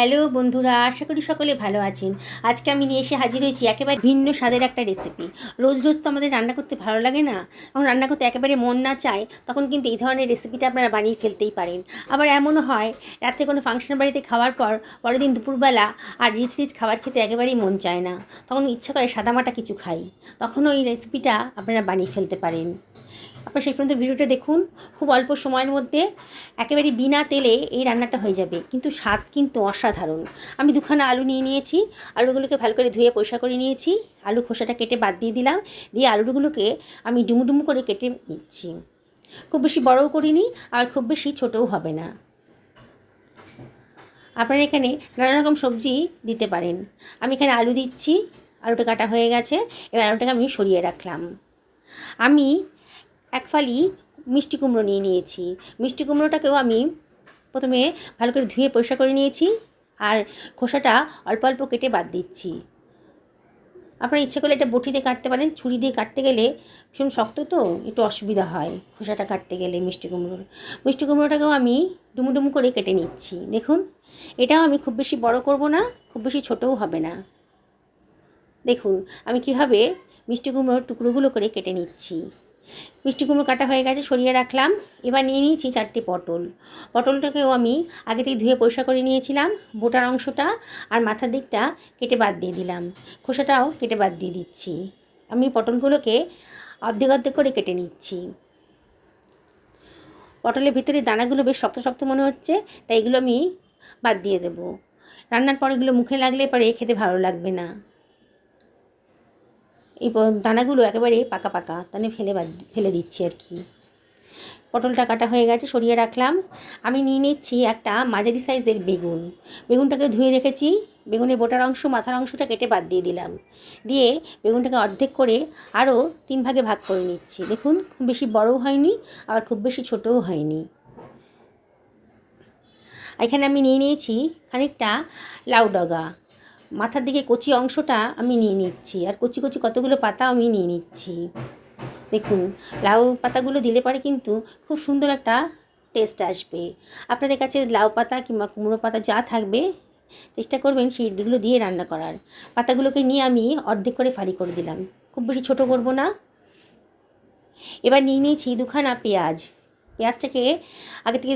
Hello বন্ধুরা, আশা করি সকলে ভালো আছেন। আজকে আমি নিয়ে এসে হাজির হয়েছি একেবারে ভিন্ন স্বাদের একটা রেসিপি রোজ রোজ তো আমাদের রান্না করতে ভালো লাগে না। যখন রান্না করতে একেবারে মন না চায়, তখন কিন্তু এই ধরনের রেসিপিটা আপনারা বানিয়ে ফেলতেই পারেন। আবার এমনও হয়, রাত্রে কোনো ফাংশন বাড়িতে খাওয়ার পর, পরের দিন দুপুরবেলা আর রিচ রিচ খাবার খেতে একেবারেই মন চায় না। তখন ইচ্ছা করে সাদামাটা কিছু খাই। তখন ওই রেসিপিটা আপনারা বানিয়ে ফেলতে পারেন। আপনার শেষ পর্যন্ত ভিডিওটা দেখুন। খুব অল্প সময়ের মধ্যে একেবারে বিনা তেলে এই রান্নাটা হয়ে যাবে। কিন্তু স্বাদ কিন্তু অসাধারণ। আমি দুখানা আলু নিয়ে নিয়েছি। আলুগুলোকে ভালো করে ধুয়ে পরিষ্কার করে নিয়েছি। আলু খোসাটা কেটে বাদ দিয়ে দিলাম। দিয়ে আলুগুলোকে আমি ডুমু ডুমু করে কেটে নিচ্ছি। খুব বেশি বড়ও করিনি, আর খুব বেশি ছোটও হবে না। আপনারা এখানে নানা রকম সবজি দিতে পারেন। আমি এখানে আলু দিচ্ছি। আলুটা কাটা হয়ে গেছে। এবার আলুটাকে আমি সরিয়ে রাখলাম। আমি এক ফালি মিষ্টি কুমড়ো নিয়ে নিয়েছি। মিষ্টি কুমড়োটাকেও আমি প্রথমে ভালো করে ধুয়ে পরিষ্কার করে নিয়েছি আর খোসাটা অল্প অল্প কেটে বাদ দিচ্ছি। আপনারা ইচ্ছে করলে এটা বটি দিয়ে কাটতে পারেন, ছুরি দিয়ে কাটতে গেলে ভীষণ শক্ত তো, একটু অসুবিধা হয় খোসাটা কাটতে গেলে মিষ্টি কুমড়োর। মিষ্টি কুমড়োটাকেও আমি ডুমু ডুমু করে কেটে নিচ্ছি। দেখুন, এটাও আমি খুব বেশি বড় করব না, খুব বেশি ছোটও হবে না। দেখুন, আমি কীভাবে মিষ্টি কুমড়োর টুকরোগুলো করে কেটে নিচ্ছি। মিষ্টি কুমড়ো কাটা হয়ে গেছে, সরিয়ে রাখলাম। এবার নিয়ে নিয়েছি চারটে পটল। পটলটাকেও আমি আগে থেকে ধুয়ে পরিষ্কার করে নিয়েছিলাম, বোটার অংশটা আর মাথার দিকটা কেটে বাদ দিয়ে দিলাম। খোসাটাও কেটে বাদ দিয়ে দিচ্ছি। আমি পটলগুলোকে অর্ধেক অর্ধেক করে কেটে নিচ্ছি। পটলের ভিতরে দানাগুলো বেশ শক্ত শক্ত মনে হচ্ছে, তাই এগুলো আমি বাদ দিয়ে দেবো। রান্নার পর এগুলো মুখে লাগলে পরে খেতে ভালো লাগবে না। এই দানাগুলো একেবারে পাকা পাকা তাহলে ফেলে ফেলে দিচ্ছি আর কি। পটলটা কাটা হয়ে গেছে, সরিয়ে রাখলাম। আমি নিয়ে নিচ্ছি একটা মাঝারি সাইজের বেগুন। বেগুনটাকে ধুয়ে রেখেছি। বেগুনের বোটার অংশ, মাথার অংশটা কেটে বাদ দিয়ে দিলাম। দিয়ে বেগুনটাকে অর্ধেক করে আরও তিন ভাগে ভাগ করে নিচ্ছি। দেখুন, খুব বেশি বড়ও হয়নি, আবার খুব বেশি ছোটও হয়নি। এখানে আমি নিয়ে নিয়েছি খানিকটা লাউ ডগা। মাথার দিকে কচি অংশটা আমি নিয়ে নিচ্ছি আর কচি কচি কতগুলো পাতা আমি নিয়ে নিচ্ছি। দেখুন, লাউ পাতাগুলো দিলে পরে কিন্তু খুব সুন্দর একটা টেস্ট আসবে। আপনাদের কাছে লাউ পাতা কিংবা কুমড়ো পাতা যা থাকবে, চেষ্টা করবেন সেই দিকগুলো দিয়ে রান্না করার। পাতাগুলোকে নিয়ে আমি অর্ধেক করে ফালি করে দিলাম। খুব বেশি ছোট করব না। এবার নিয়ে নিয়েছি দুখানা পেঁয়াজ। পেঁয়াজটাকে আগে থেকে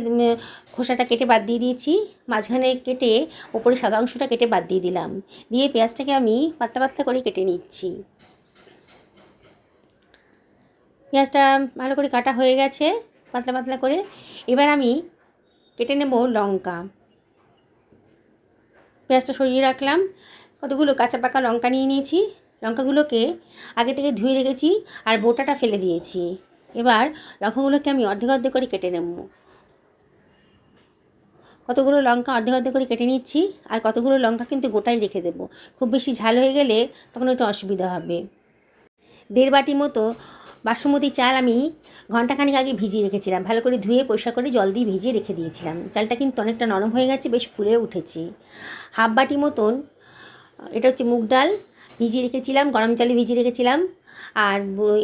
খোসাটা কেটে বাদ দিয়ে দিয়েছি। মাঝখানে কেটে ওপরে সাদা অংশটা কেটে বাদ দিয়ে দিলাম। দিয়ে পেঁয়াজটাকে আমি পাতলা পাতলা করে কেটে নিচ্ছি। পেঁয়াজটা ভালো করে কাটা হয়ে গেছে, পাতলা পাতলা করে। এবার আমি কেটে নেব লঙ্কা। পেঁয়াজটা সরিয়ে রাখলাম। কতগুলো কাঁচা পাকা লঙ্কা নিয়ে নিয়েছি। লঙ্কাগুলোকে আগে থেকে ধুয়ে রেখেছি আর বোটাটা ফেলে দিয়েছি। এবার লঙ্কাগুলোকে আমি অর্ধেক অর্ধেক করে কেটে নেব। কতগুলো লঙ্কা অর্ধেক অর্ধেক করে কেটে নিচ্ছি আর কতগুলো লঙ্কা কিন্তু গোটাই রেখে দেব। খুব বেশি ঝাল হয়ে গেলে তখন একটু অসুবিধা হবে। দেড় বাটি মতো বাসমতি চাল আমি ঘন্টাখানিক আগে ভিজিয়ে রেখেছিলাম। ভালো করে ধুয়ে পরিষ্কার করে জল দিয়ে ভিজিয়ে রেখে দিয়েছিলাম। চালটা কিন্তু অনেকটা নরম হয়ে গেছে, বেশ ফুলে উঠেছে। হাফ বাটি মতন, এটা হচ্ছে মুগ ডাল, ভিজিয়ে রেখেছিলাম, গরম জলে ভিজিয়ে রেখেছিলাম। আর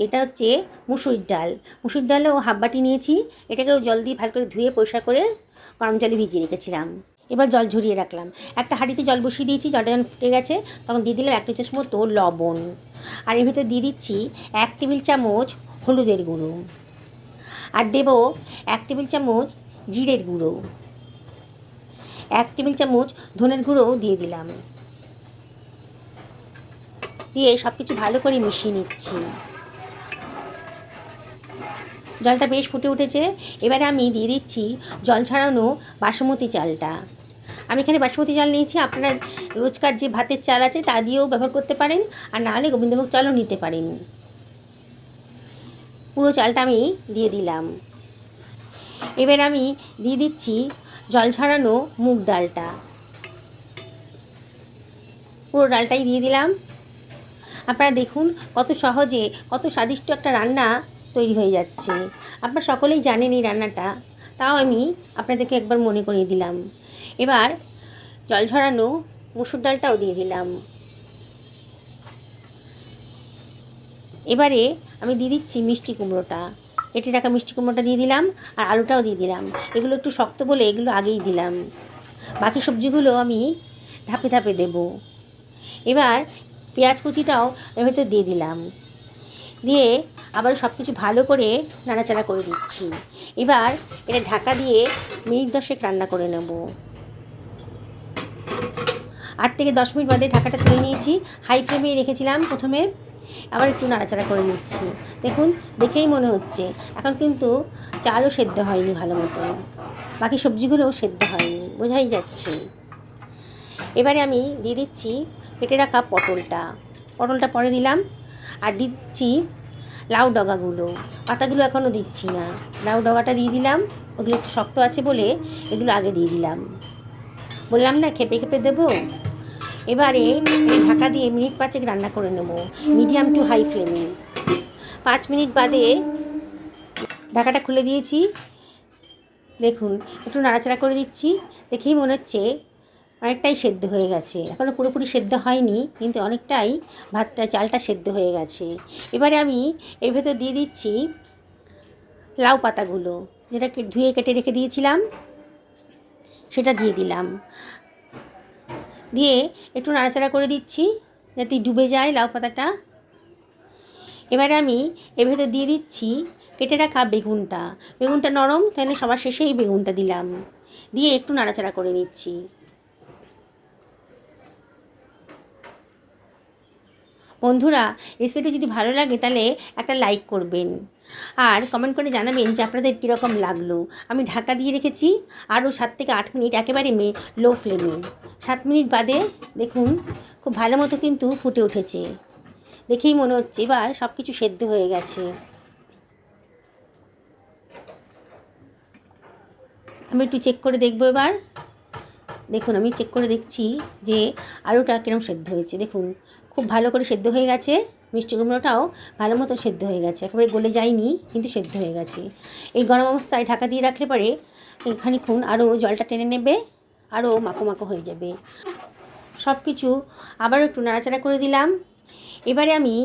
এটা হচ্ছে মুসুর ডাল। মুসুর ডালও হাফ বাটি নিয়েছি, এটাকেও জল দিয়ে ভালো করে ধুয়ে পরিষ্কার করে গরম জলে ভিজিয়ে রেখেছিলাম। এবার জল ঝরিয়ে রাখলাম। একটা হাঁড়িতে জল বসিয়ে দিয়েছি, জলটা যখন ফুটে গেছে তখন দিয়ে দিলাম এক টেবিল মতো লবণ। আর এর ভিতরে দিয়ে দিচ্ছি এক টেবিল চামচ হলুদের গুঁড়ো। আর দেব এক টেবিল চামচ জিরের গুঁড়ো। এক টেবিল চামচ ধনের গুঁড়োও দিয়ে দিলাম। দিয়ে সব কিছু ভালো করে মিশিয়ে নিচ্ছি। জলটা বেশ ফুটে উঠেছে। এবারে আমি দিয়ে দিচ্ছি জল ছাড়ানো বাসমতি চালটা। আমি এখানে বাসমতি চাল নিয়েছি। আপনারা রোজকার যে ভাতের চাল আছে তা দিয়েও ব্যবহার করতে পারেন, আর নাহলে গোবিন্দভোগ চালও নিতে পারেন। পুরো চালটা আমি দিয়ে দিলাম। এবার আমি দিয়ে দিচ্ছি জল ছাড়ানো মুগ ডালটা। পুরো ডালটাই দিয়ে দিলাম। আপনারা দেখুন কত সহজে, কত স্বাদিষ্ট একটা রান্না তৈরি হয়ে যাচ্ছে। আপনারা সকলেই জানেন এই রান্নাটা। তাও আমি আপনাদেরকে একবার মনে করিয়ে দিলাম। এবার জল ঝরানো মুসুর ডালটাও দিয়ে দিলাম। এবারে আমি দিয়ে দিচ্ছি মিষ্টি কুমড়োটা। কেটে রাখা মিষ্টি কুমড়োটা দিয়ে দিলাম আর আলুটাও দিয়ে দিলাম। এগুলো একটু শক্ত বলে এগুলো আগেই দিলাম। বাকি সবজিগুলো আমি ধাপে ধাপে দেব। এবার পেঁয়াজ কুচিটাও এর ভেতর দিয়ে দিলাম। দিয়ে আবার সব কিছু ভালো করে নাড়াচাড়া করে দিচ্ছি। এবার এটা ঢাকা দিয়ে মিনিট দশেক রান্না করে নেব। আট থেকে দশ মিনিট বাদে ঢাকাটা তুলে নিয়েছি। হাই ফ্লেমে রেখেছিলাম প্রথমে। আবার একটু নাড়াচাড়া করে নিচ্ছি। দেখুন, দেখেই মনে হচ্ছে। এখন কিন্তু চালও সেদ্ধ হয়নি ভালো মতো বাকি সবজিগুলোও সেদ্ধ হয়নি, বোঝাই যাচ্ছে। এবারে আমি দিয়ে দিচ্ছি কেটে রাখা পটলটা। পটলটা পরে দিলাম। আর দিচ্ছি লাউ ডগাগুলো। পাতাগুলো এখনও দিচ্ছি না। লাউ ডগাটা দিয়ে দিলাম। ওগুলো একটু শক্ত আছে বলে এগুলো আগে দিয়ে দিলাম। বললাম না, খেপে খেপে দেবো? এবারে ঢাকা দিয়ে মিনিট পাঁচেক রান্না করে নেব। মিডিয়াম টু হাই ফ্লেমে। পাঁচ মিনিট বাদে ঢাকাটা খুলে দিয়েছি। দেখুন, একটু নাড়াচাড়া করে দিচ্ছি। দেখেই মনে হচ্ছে অনেকটাই সেদ্ধ হয়ে গেছে। এখনও পুরোপুরি সেদ্ধ হয়নি, কিন্তু অনেকটাই ভাতটা, চালটা সেদ্ধ হয়ে গেছে। এবারে আমি এর ভেতর দিয়ে দিচ্ছি লাউ পাতাগুলো, যেটাকে ধুয়ে কেটে রেখে দিয়েছিলাম, সেটা দিয়ে দিলাম। দিয়ে একটু নাড়াচাড়া করে দিচ্ছি, যাতে ডুবে যায় লাউ পাতাটা। এবারে আমি এর ভেতর দিয়ে দিচ্ছি কেটে রাখা বেগুনটা। বেগুনটা নরম, তাহলে সবার শেষেই বেগুনটা দিলাম। দিয়ে একটু নাড়াচাড়া করে নিচ্ছি। বন্ধুরা, রেসিপিটা যদি ভালো লাগে তাহলে একটা লাইক করবেন। আর কমেন্ট করে জানাবেন যে আপনাদের কীরকম লাগল। আমি ঢাকা দিয়ে রেখেছি, আরও সাত থেকে আট মিনিট একেবারে মে লো ফ্লেমে সাত মিনিট বাদে দেখুন, খুব ভালো মতো কিন্তু ফুটে উঠেছে। দেখেই মনে হচ্ছে এবার সব কিছু সেদ্ধ হয়ে গেছে। আমি একটু চেক করে দেখব এবার। দেখুন, আমি চেক করে দেখছি যে আলুটা কিরম সেদ্ধ হয়েছে। দেখুন খুব ভালো করে সেদ্ধ হয়ে গেছে। মিষ্টি কুমড়োটাও ভালো মতো সেদ্ধ হয়ে গেছে। একেবারে গলে যায়নি, কিন্তু সেদ্ধ হয়ে গেছে। এই গরম অবস্থায় ঢাকা দিয়ে রাখলে পরে খানিক্ষণ আরও জলটা টেনে নেবে, আরও মাখো মাখো হয়ে যাবে। সব কিছু আবারও একটু নাড়াচাড়া করে দিলাম। এবারে আমি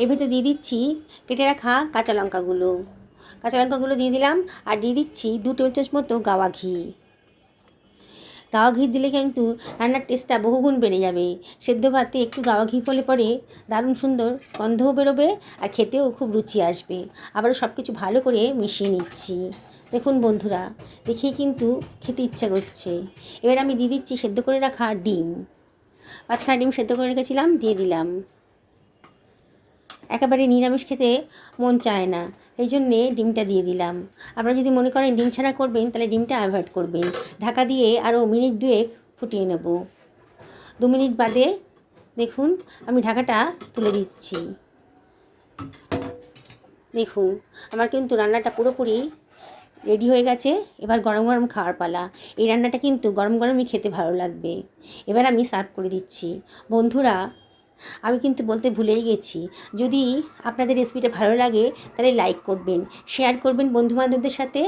এর ভেতর দিয়ে দিচ্ছি কেটে রাখা কাঁচা লঙ্কাগুলো। কাঁচা লঙ্কাগুলো দিয়ে দিলাম আর দিয়ে দিচ্ছি দু টেবিল চামচ মতো গাওয়া ঘি। গাওয়া ঘি দিলে কিন্তু রান্নার টেস্টটা বহুগুণ বেড়ে যাবে। সেদ্ধ ভাতে একটু গাওয়া ঘি ফলে পরে দারুণ সুন্দর গন্ধও বেরোবে আর খেতেও খুব রুচি আসবে। আবারও সব কিছু ভালো করে মিশিয়ে নিচ্ছি। দেখুন বন্ধুরা, দেখেই কিন্তু খেতে ইচ্ছা করছে। এবার আমি দিয়ে দিচ্ছি সেদ্ধ করে রাখা ডিম। পাঁচখানা ডিম সেদ্ধ করে রেখেছিলাম, দিয়ে দিলাম। একেবারে নিরামিষ খেতে মন চায় না। এই জন্যে ডিমটা দিয়ে দিলাম। আপনারা যদি মনে করেন ডিম ছাড়া করবেন, তাহলে ডিমটা অ্যাভয়েড করবেন। ঢাকা দিয়ে আরও মিনিট দুয়েক ফুটিয়ে নেব। দু মিনিট বাদে দেখুন, আমি ঢাকাটা তুলে দিচ্ছি। দেখুন, আমার কিন্তু রান্নাটা পুরোপুরি রেডি হয়ে গেছে। এবার গরম গরম খাওয়ার পালা। এই রান্নাটা কিন্তু গরম গরমই খেতে ভালো লাগবে। এবার আমি সার্ভ করে দিচ্ছি। বন্ধুরা আমি কিন্তু বলতে ভুলেই গেছি। যদি আপনাদের রেসিপিটা ভালো লাগে, তাহলে লাইক করবেন শেয়ার করবেন বন্ধুবান্ধবদের সাথে,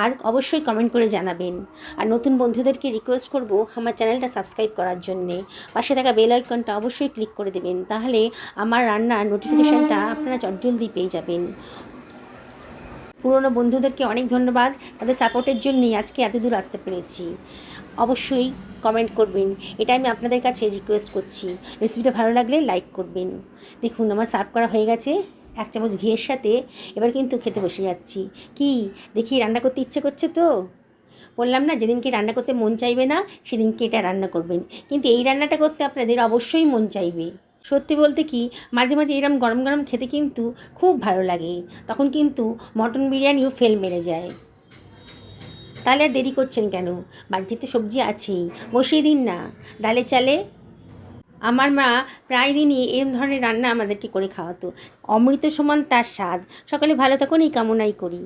আর অবশ্যই কমেন্ট করে জানাবেন। আর নতুন বন্ধুদেরকে রিকোয়েস্ট করব আমার চ্যানেলটা সাবস্ক্রাইব করার জন্যে। পাশে থাকা বেল আইকনটা অবশ্যই ক্লিক করে দেবেন, তাহলে আমার রান্নার নোটিফিকেশানটা আপনারা চটজলদি পেয়ে যাবেন। পুরনো বন্ধুদেরকে অনেক ধন্যবাদ তাদের সাপোর্টের জন্যই আজকে এত দূর আসতে পেরেছি। অবশ্যই কমেন্ট করবেন। এটা আমি আপনাদের কাছে রিকোয়েস্ট করছি। রেসিপিটা ভালো লাগলে লাইক করবেন। দেখুন, আমার সার্ভ করা হয়ে গেছে। এক চামচ ঘিয়ের সাথে এবার কিন্তু খেতে বসে যাচ্ছি। কি? দেখি রান্না করতে ইচ্ছে করছে তো? বললাম না, যেদিনকে রান্না করতে মন চাইবে না, সেদিনকে এটা রান্না করবেন। কিন্তু এই রান্নাটা করতে আপনাদের অবশ্যই মন চাইবে। সত্যি বলতে কি, মাঝে মাঝে এরম গরম গরম খেতে কিন্তু খুব ভালো লাগে। তখন কিন্তু মটন বিরিয়ানিও ফেল মেরে যায়। তাহলে আর দেরি করছেন কেন? বাড়িতে তো সবজি আছেই, বসিয়ে দিন না। ডালে চালে? আমার মা প্রায় দিনই এরম ধরনের রান্না আমাদেরকে করে খাওয়াতো। অমৃত সমান তার স্বাদ। সকলে ভালো থাকুন, এই কামনাই করি।